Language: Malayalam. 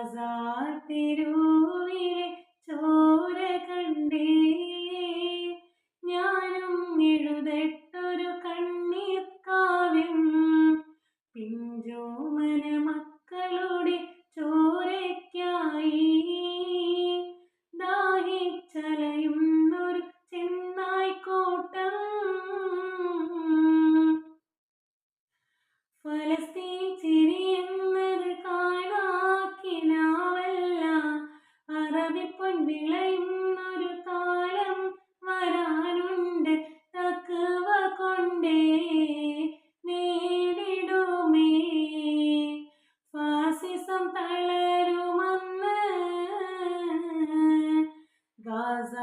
ബാസാർ തെരുവിലെ ചോര കണ്ടേ. ഞാനും എഴുതട്ടൊരു കണ്ണീർക്കാവ്യം പിഞ്ചോമന മക്കളുടെ പതിപ്പൊൻ വിളയുന്നൊരു കാലം വരാനുണ്ട്. തക്കവ കൊണ്ടേ നേടിടുമേ. ഫാസിസം തളരുമെന്ന് ഗാസ